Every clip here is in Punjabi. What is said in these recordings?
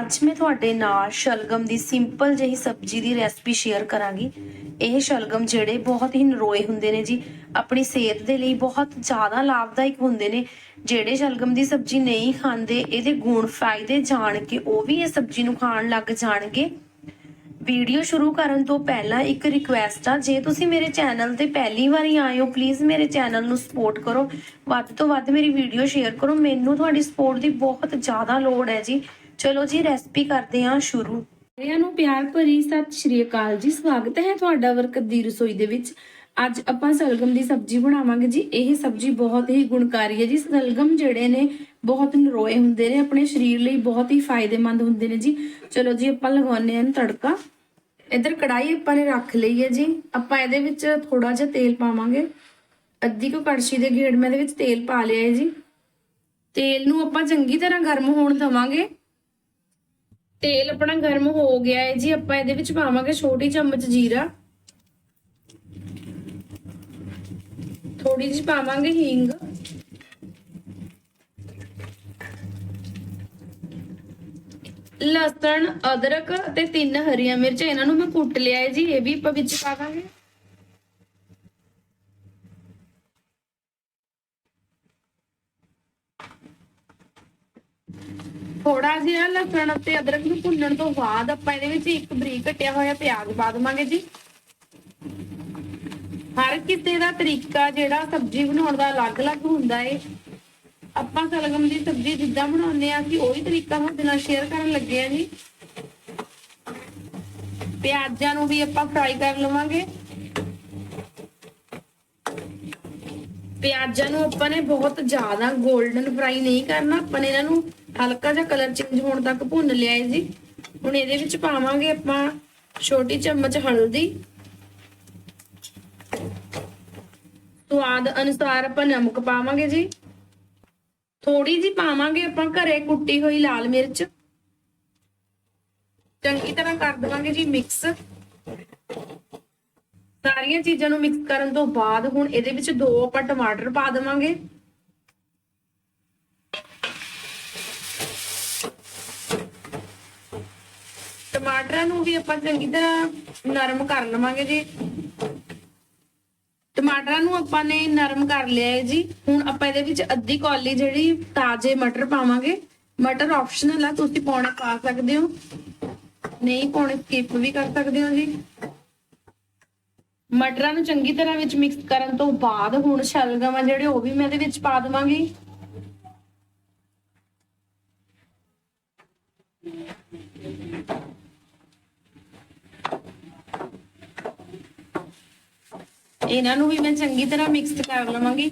ਅੱਜ ਮੈਂ ਤੁਹਾਡੇ ਨਾਲ ਸ਼ਲਗਮ ਦੀ ਸਿੰਪਲ ਜਿਹੀ ਸਬਜ਼ੀ ਦੀ ਰੈਸਪੀ ਸ਼ੇਅਰ ਕਰਾਂਗੀ। ਇਹ ਸ਼ਲਗਮ ਜਿਹੜੇ ਬਹੁਤ ਹੀ ਨਰੋਏ ਹੁੰਦੇ ਨੇ ਜੀ। ਆਪਣੀ ਸਿਹਤ ਦੇ ਲਈ ਬਹੁਤ ਜ਼ਿਆਦਾ ਲਾਭਦਾਇਕ ਹੁੰਦੇ ਨੇ। ਜਿਹੜੇ ਸ਼ਲਗਮ ਦੀ ਸਬਜ਼ੀ ਨਹੀਂ ਖਾਂਦੇ, ਇਹਦੇ ਗੁਣ ਫਾਇਦੇ ਜਾਣ ਕੇ ਉਹ ਵੀ ਇਹ ਸਬਜ਼ੀ ਨੂੰ ਖਾਣ ਲੱਗ ਜਾਣਗੇ। ਵੀਡੀਓ ਸ਼ੁਰੂ ਕਰਨ ਤੋਂ ਪਹਿਲਾਂ ਇੱਕ ਰਿਕੁਐਸਟ ਆ। ਜੇ ਤੁਸੀਂ ਮੇਰੇ ਚੈਨਲ ਤੇ ਪਹਿਲੀ ਵਾਰੀ ਆਏ ਹੋ ਪਲੀਜ਼ ਮੇਰੇ ਚੈਨਲ ਨੂੰ ਸਪੋਰਟ ਕਰੋ। ਵੱਧ ਤੋਂ ਵੱਧ ਮੇਰੀ ਵੀਡੀਓ ਸ਼ੇਅਰ ਕਰੋ। ਮੈਨੂੰ ਤੁਹਾਡੀ ਸਪੋਰਟ ਦੀ ਬਹੁਤ ਜ਼ਿਆਦਾ ਲੋੜ ਹੈ ਜੀ। ਚਲੋ ਜੀ ਰੈਸਪੀ ਕਰਦੇ ਹਾਂ ਸ਼ੁਰੂ। ਸਾਰਿਆਂ ਨੂੰ ਪਿਆਰ ਭਰੀ ਸਤਿ ਸ਼੍ਰੀ ਅਕਾਲ ਜੀ, ਸਵਾਗਤ ਹੈ ਤੁਹਾਡਾ ਵਰਕਤ ਦੀ ਰਸੋਈ ਦੇ ਵਿੱਚ। ਅੱਜ ਆਪਾਂ ਸਲਗਮ ਦੀ ਸਬਜ਼ੀ ਬਣਾਵਾਂਗੇ ਜੀ, ਇਹ ਸਬਜ਼ੀ ਬਹੁਤ ਹੀ ਗੁਣਕਾਰੀ ਹੈ ਜੀ। ਸਲਗਮ ਜਿਹੜੇ ਨੇ ਬਹੁਤ ਨਰੋਏ ਹੁੰਦੇ ਨੇ, ਆਪਣੇ ਸਰੀਰ ਲਈ ਬਹੁਤ ਹੀ ਫਾਇਦੇਮੰਦ ਹੁੰਦੇ ਨੇ ਜੀ। ਚਲੋ ਜੀ, ਆਪਾਂ ਲਗਾਉਂਦੇ ਹਾਂ ਤੜਕਾ। ਇੱਧਰ ਕੜਾਈ ਆਪਾਂ ਨੇ ਰੱਖ ਲਈ ਹੈ ਜੀ। ਆਪਾਂ ਇਹਦੇ ਵਿੱਚ ਥੋੜਾ ਜਿਹਾ ਤੇਲ ਪਾਵਾਂਗੇ। ਅੱਧੀ ਕੁ ਕੜਛੀ ਦੇ ਗੇੜ ਮੈਂ ਇਹਦੇ ਵਿੱਚ ਤੇਲ ਪਾ ਲਿਆ ਹੈ ਜੀ। ਤੇਲ ਨੂੰ ਆਪਾਂ ਚੰਗੀ ਤਰ੍ਹਾਂ ਗਰਮ ਹੋਣ ਦਵਾਂਗੇ। ਤੇਲ ਆਪਣਾ ਗਰਮ ਹੋ ਗਿਆ ਹੈ ਜੀ, ਆਪਾਂ ਇਹਦੇ ਵਿੱਚ ਪਾਵਾਂਗੇ ਛੋਟੀ ਚਮਚ ਜੀਰਾ। ਥੋੜੀ ਜਿਹੀ ਪਾਵਾਂਗੇ ਹਿੰਗ। ਲਸਣ, ਅਦਰਕ ਤੇ ਤਿੰਨ ਹਰੀਆਂ ਮਿਰਚ, ਇਹਨਾਂ ਨੂੰ ਮੈਂ ਕੁੱਟ ਲਿਆ ਹੈ ਜੀ, ਇਹ ਵੀ ਆਪਾਂ ਵਿੱਚ ਪਾਵਾਂਗੇ। ਥੋੜਾ ਜਿਹਾ ਲਸਣ ਅਤੇ ਅਦਰਕ ਨੂੰ ਭੁੰਨਣ ਤੋਂ ਬਾਅਦ ਆਪਾਂ ਇਹਦੇ ਵਿੱਚ ਇੱਕ ਬਰੀਕ ਕੱਟਿਆ ਹੋਇਆ ਪਿਆਜ਼ ਪਾ ਦਵਾਂਗੇ ਜੀ। ਹਰ ਕਿਸੇ ਦਾ ਤਰੀਕਾ ਜਿਹੜਾ ਸਬਜ਼ੀ ਬਣਾਉਣ ਦਾ ਅਲੱਗ-ਅਲੱਗ ਹੁੰਦਾ ਏ। ਆਪਾਂ ਸਲਗਮ ਦੀ ਸਬਜ਼ੀ ਜਿੱਦਾਂ ਬਣਾਉਂਦੇ ਆ ਅਸੀਂ ਉਹੀ ਤਰੀਕਾ ਤੁਹਾਡੇ ਨਾਲ ਸ਼ੇਅਰ ਕਰਨ ਲੱਗੇ ਆ ਜੀ। ਪਿਆਜ਼ਾਂ ਨੂੰ ਵੀ ਆਪਾਂ ਫਰਾਈ ਕਰ ਲਵਾਂਗੇ। ਪਿਆਜ਼ਾਂ ਨੂੰ ਆਪਾਂ ਨੇ ਬਹੁਤ ਜ਼ਿਆਦਾ 골ਡਨ ਫਰਾਈ ਨਹੀਂ ਕਰਨਾ, ਆਪਾਂ ਨੇ ਇਹਨਾਂ ਨੂੰ ਹਲਕਾ ਜਿਹਾ ਕਲਰ ਚੇਂਜ ਹੋਣ ਤੱਕ ਭੁੰਨ ਲਿਆ ਹੈ ਜੀ। ਹੁਣ ਇਹਦੇ ਵਿੱਚ ਪਾਵਾਂਗੇ ਆਪਾਂ ਛੋਟੀ ਚਮਚ ਹਲਦੀ। ਸਵਾਦ ਅਨੁਸਾਰ ਆਪਾਂ ਨਮਕ ਪਾਵਾਂਗੇ ਜੀ। ਥੋੜੀ ਜੀ ਪਾਵਾਂਗੇ ਆਪਾਂ ਘਰੇ ਕੁੱਟੀ ਹੋਈ ਲਾਲ ਮਿਰਚ। ਚੰਗੀ ਤਰ੍ਹਾਂ ਕਰ ਦੇਵਾਂਗੇ ਜੀ ਮਿਕਸ ਸਾਰੀਆਂ ਚੀਜ਼ਾਂ ਨੂੰ ਮਿਕਸ ਕਰਨ ਤੋਂ ਬਾਅਦ ਹੁਣ ਇਹਦੇ ਵਿੱਚ ਦੋ ਆਪਾਂ ਟਮਾਟਰ ਪਾ ਦੇਵਾਂਗੇ। ਟਮਾਟਰਾਂ ਨੂੰ ਵੀ ਆਪਾਂ ਚੰਗੀ ਤਰ੍ਹਾਂ ਨਰਮ ਕਰ ਲਵਾਂਗੇ ਜੀ। ਟਮਾਟਰਾਂ ਨੂੰ ਆਪਾਂ ਨੇ ਨਰਮ ਕਰ ਲਿਆ ਹੈ ਜੀ। ਹੁਣ ਆਪਾਂ ਇਹਦੇ ਵਿੱਚ ਅੱਧੀ ਕੌਲੀ ਜਿਹੜੀ ਤਾਜ਼ੇ ਮਟਰ ਪਾਵਾਂਗੇ। ਮਟਰ ਆਪਸ਼ਨਲ ਆ, ਤੁਸੀਂ ਪਾਉਣੇ ਪਾ ਸਕਦੇ ਹੋ। ਨਹੀਂ ਪਾਉਣੇ ਸਕਿਪ ਵੀ ਕਰ ਸਕਦੇ ਹੋ ਜੀ। ਮਟਰਾਂ ਨੂੰ ਚੰਗੀ ਤਰ੍ਹਾਂ ਵਿੱਚ ਮਿਕਸ ਕਰਨ ਤੋਂ ਬਾਅਦ ਹੁਣ ਸ਼ਲਗਮ ਆ ਜਿਹੜੇ ਉਹ ਵੀ ਮੈਂ ਇਹਦੇ ਵਿੱਚ ਪਾ ਦਵਾਂਗੀ। ਇਹਨਾਂ ਨੂੰ ਵੀ ਮੈਂ ਚੰਗੀ ਤਰ੍ਹਾਂ ਮਿਕਸ ਕਰ ਲਵਾਂਗੀ।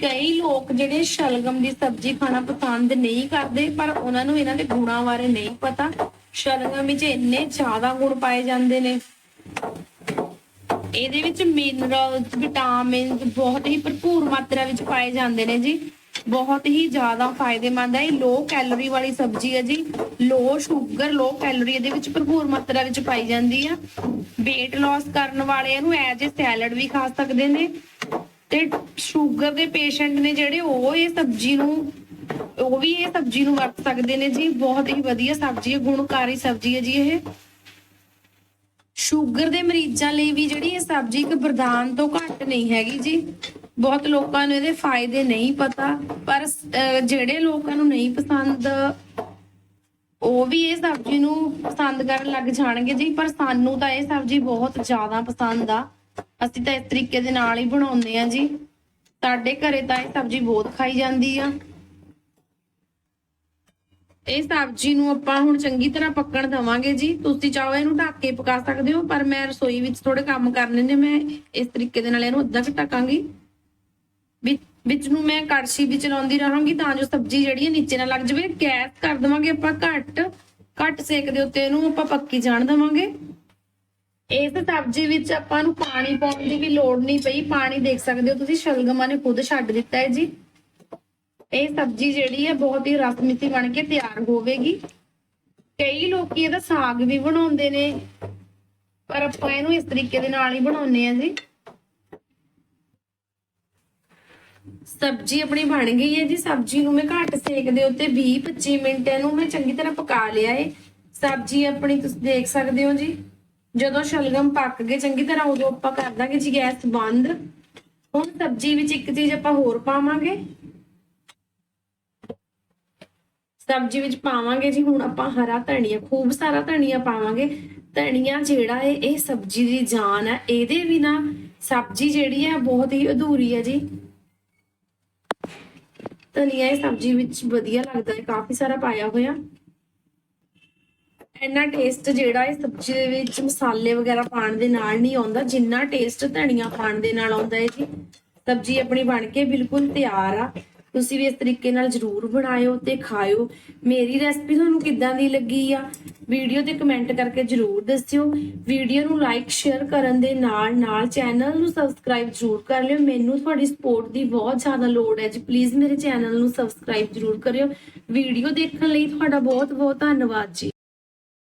ਕਈ ਲੋਕ ਜਿਹੜੇ ਸ਼ਲਗਮ ਦੀ ਸਬਜ਼ੀ ਖਾਣਾ ਪਸੰਦ ਨਹੀਂ ਕਰਦੇ, ਪਰ ਉਹਨਾਂ ਨੂੰ ਇਹਨਾਂ ਦੇ ਗੁਣਾਂ ਬਾਰੇ ਨਹੀਂ ਪਤਾ। ਸ਼ਲਗਮ ਵਿੱਚ ਇੰਨੇ ਜ਼ਿਆਦਾ ਗੁਣ ਪਾਏ ਜਾਂਦੇ ਨੇ। ਇਹਦੇ ਵਿੱਚ ਮਿਨਰਲਸ ਵਿਟਾਮਿਨਸ ਬਹੁਤ ਹੀ ਭਰਪੂਰ ਮਾਤਰਾ ਵਿੱਚ ਪਾਏ ਜਾਂਦੇ ਨੇ ਜੀ। ਬਹੁਤ ਹੀ ਜ਼ਿਆਦਾ ਫਾਇਦੇਮੰਦ ਹੈ। ਇਹ ਲੋ ਕੈਲੋਰੀ ਵਾਲੀ ਸਬਜ਼ੀ ਹੈ ਜੀ। ਲੋ ਸ਼ੂਗਰ ਲੋ ਕੈਲੋਰੀ ਇਹਦੇ ਵਿੱਚ ਭਰਪੂਰ ਮਾਤਰਾ ਵਿੱਚ ਪਾਈ ਜਾਂਦੀ ਆ। weight loss ਕਰਨ ਵਾਲੇ ਇਹਨੂੰ ਐਜ ਅ ਸੈਲਡ ਵੀ ਖਾ ਸਕਦੇ ਨੇ। ਤੇ ਸ਼ੂਗਰ ਦੇ ਪੇਸ਼ੈਂਟ ਨੇ ਜਿਹੜੇ, ਉਹ ਇਹ ਸਬਜ਼ੀ ਨੂੰ, ਉਹ ਵੀ ਇਹ ਸਬਜ਼ੀ ਨੂੰ ਵਰਤ ਸਕਦੇ ਨੇ ਜੀ। ਬਹੁਤ ਹੀ ਵਧੀਆ ਸਬਜ਼ੀ ਹੈ, ਗੁਣਕਾਰੀ ਸਬਜ਼ੀ ਹੈ ਜੀ ਇਹ। ਸ਼ੂਗਰ ਦੇ ਮਰੀਜ਼ਾਂ ਲਈ ਵੀ ਜਿਹੜੀ ਇਹ ਸਬਜ਼ੀ ਇੱਕ ਵਰਦਾਨ ਤੋਂ ਘੱਟ ਨਹੀਂ ਹੈਗੀ ਜੀ। ਬਹੁਤ ਲੋਕਾਂ ਨੂੰ ਇਹਦੇ ਫਾਇਦੇ ਨਹੀਂ ਪਤਾ, ਪਰ ਜਿਹੜੇ ਲੋਕਾਂ ਨੂੰ ਨਹੀਂ ਪਸੰਦ, ਉਹ ਵੀ ਇਹ ਸਬਜ਼ੀ ਨੂੰ ਪਸੰਦ ਕਰਨ ਲੱਗ ਜਾਣਗੇ ਜੀ। ਪਰ ਸਾਨੂੰ ਤਾਂ ਇਹ ਸਬਜ਼ੀ ਬਹੁਤ ਜ਼ਿਆਦਾ ਪਸੰਦ ਆ। ਅਸੀਂ ਤਾਂ ਇਸ ਤਰੀਕੇ ਦੇ ਨਾਲ ਹੀ ਬਣਾਉਂਦੇ ਆ ਜੀ। ਸਾਡੇ ਘਰੇ ਤਾਂ ਇਹ ਸਬਜ਼ੀ ਬਹੁਤ ਖਾਈ ਜਾਂਦੀ ਆ। ਇਹ ਸਬਜ਼ੀ ਨੂੰ ਆਪਾਂ ਹੁਣ ਚੰਗੀ ਤਰ੍ਹਾਂ ਪੱਕਣ ਦਵਾਂਗੇ ਜੀ। ਤੁਸੀਂ ਚਾਹੋ ਇਹਨੂੰ ਢੱਕ ਕੇ ਪਕਾ ਸਕਦੇ ਹੋ, ਪਰ ਮੈਂ ਰਸੋਈ ਵਿੱਚ ਥੋੜੇ ਕੰਮ ਕਰਨੇ ਨੇ, ਮੈਂ ਇਸ ਤਰੀਕੇ ਦੇ ਨਾਲ ਇਹਨੂੰ ਅੱਧਾ ਕੁ ਢੱਕਾਂਗੀ। ਵਿੱਚ ਨੂੰ ਮੈਂ ਕੜਛੀ ਵਿੱਚ ਲਾਉਂਦੀ ਰਹਾਂਗੀ ਤਾਂ ਜੋ ਸਬਜ਼ੀ ਜਿਹੜੀ ਹੈ ਨੀਚੇ ਨਾ ਲੱਗ ਜਾਵੇ। ਗੈਸ ਕਰ ਦਵਾਂਗੇ ਆਪਾਂ ਘੱਟ। ਘੱਟ ਸੇਕ ਦੇ ਉੱਤੇ ਇਹਨੂੰ ਆਪਾਂ ਪੱਕੀ ਜਾਣ ਦਵਾਂਗੇ। ਇਸ ਸਬਜ਼ੀ ਵਿੱਚ ਆਪਾਂ ਨੂੰ ਪਾਣੀ ਪਾਉਣ ਦੀ ਵੀ ਲੋੜ ਨਹੀਂ ਪਈ। ਪਾਣੀ ਦੇਖ ਸਕਦੇ ਹੋ ਤੁਸੀਂ, ਸ਼ਲਗਮਾਂ ਨੇ ਖੁਦ ਛੱਡ ਦਿੱਤਾ ਹੈ ਜੀ। ਇਹ ਸਬਜ਼ੀ ਜਿਹੜੀ ਹੈ ਬਹੁਤ ਹੀ ਰਸਮਿੱਸੀ ਬਣ ਕੇ ਤਿਆਰ ਹੋਵੇਗੀ। ਕਈ ਲੋਕੀ ਇਹਦਾ ਸਾਗ ਵੀ ਬਣਾਉਂਦੇ ਨੇ, ਪਰ ਆਪਾਂ ਇਹਨੂੰ ਇਸ ਤਰੀਕੇ ਦੇ ਨਾਲ ਹੀ ਬਣਾਉਂਦੇ ਆ ਜੀ। ਸਬਜ਼ੀ ਆਪਣੀ ਬਣ ਗਈ ਹੈ ਜੀ, ਸਬਜ਼ੀ ਨੂੰ ਮੈਂ ਘੱਟ ਸੇਕ ਦੇ ਉੱਤੇ 20 25 ਮਿੰਟ ਇਹਨੂੰ ਮੈਂ ਚੰਗੀ ਤਰ੍ਹਾਂ ਪਕਾ ਲਿਆ ਏ। ਸਬਜ਼ੀ ਆਪਣੀ ਤੁਸੀਂ ਦੇਖ ਸਕਦੇ ਹੋ ਜੀ, ਜਦੋਂ ਸ਼ਲਗਮ ਪੱਕ ਗਏ ਚੰਗੀ ਤਰ੍ਹਾਂ ਉਦੋਂ ਆਪਾਂ ਕਰ ਦਾਂਗੇ ਜੀ ਗੈਸ ਬੰਦ। ਹੁਣ ਸਬਜ਼ੀ ਵਿੱਚ ਇੱਕ ਚੀਜ਼ ਆਪਾਂ ਹੋਰ ਪਾਵਾਂਗੇ। ਸਬਜ਼ੀ ਵਿੱਚ ਪਾਵਾਂਗੇ ਜੀ, ਹੁਣ ਆਪਾਂ ਹਰਾ ਧਨੀਆ, ਖੂਬ ਸਾਰਾ ਧਨੀਆ ਪਾਵਾਂਗੇ। ਧਨੀਆ ਜਿਹੜਾ ਹੈ, ਇਹ ਸਬਜ਼ੀ ਦੀ ਜਾਨ ਹੈ। ਇਹਦੇ ਬਿਨਾ ਸਬਜ਼ੀ ਜਿਹੜੀ ਹੈ, ਬਹੁਤ ਹੀ ਅਧੂਰੀ ਹੈ ਜੀ। ਧਨੀਆ ਇਹ ਸਬਜ਼ੀ ਵਿੱਚ ਵਧੀਆ ਲੱਗਦਾ ਹੈ, ਕਾਫੀ ਸਾਰਾ ਪਾਇਆ ਹੋਇਆ। ਇੰਨਾ ਟੇਸਟ ਜਿਹੜਾ ਇਹ ਸਬਜ਼ੀ ਦੇ ਵਿੱਚ ਮਸਾਲੇ ਵਗੈਰਾ ਪਾਉਣ ਦੇ ਨਾਲ ਨਹੀਂ ਆਉਂਦਾ। ਜਿੰਨਾ ਟੇਸਟ ਧਨੀਆ ਪਾਉਣ ਦੇ ਨਾਲ ਆਉਂਦਾ ਹੈ ਜੀ। ਸਬਜ਼ੀ ਆਪਣੀ ਬਣ ਕੇ ਬਿਲਕੁਲ ਤਿਆਰ ਆ। ਤੁਸੀਂ ਵੀ ਇਸ ਤਰੀਕੇ ਨਾਲ ਜਰੂਰ ਬਣਾਇਓ ਤੇ ਖਾਇਓ। ਮੇਰੀ ਰੈਸਪੀ ਤੁਹਾਨੂੰ ਕਿੱਦਾਂ ਦੀ ਲੱਗੀ ਆ? ਵੀਡੀਓ ਤੇ ਕਮੈਂਟ ਕਰਕੇ ਜਰੂਰ ਦੱਸਿਓ। ਵੀਡੀਓ ਨੂੰ ਲਾਈਕ ਸ਼ੇਅਰ ਕਰਨ ਦੇ ਨਾਲ ਨਾਲ ਚੈਨਲ ਨੂੰ ਸਬਸਕ੍ਰਾਈਬ ਜਰੂਰ ਕਰ ਲਿਓ। ਮੈਨੂੰ ਤੁਹਾਡੀ ਸਪੋਰਟ ਦੀ ਬਹੁਤ ਜ਼ਿਆਦਾ ਲੋੜ ਹੈ ਜੀ। ਪਲੀਜ਼ ਮੇਰੇ ਚੈਨਲ ਨੂੰ ਸਬਸਕ੍ਰਾਈਬ ਜਰੂਰ ਕਰਿਓ। ਵੀਡੀਓ ਦੇਖਣ ਲਈ ਤੁਹਾਡਾ ਬਹੁਤ ਬਹੁਤ ਧੰਨਵਾਦ ਜੀ।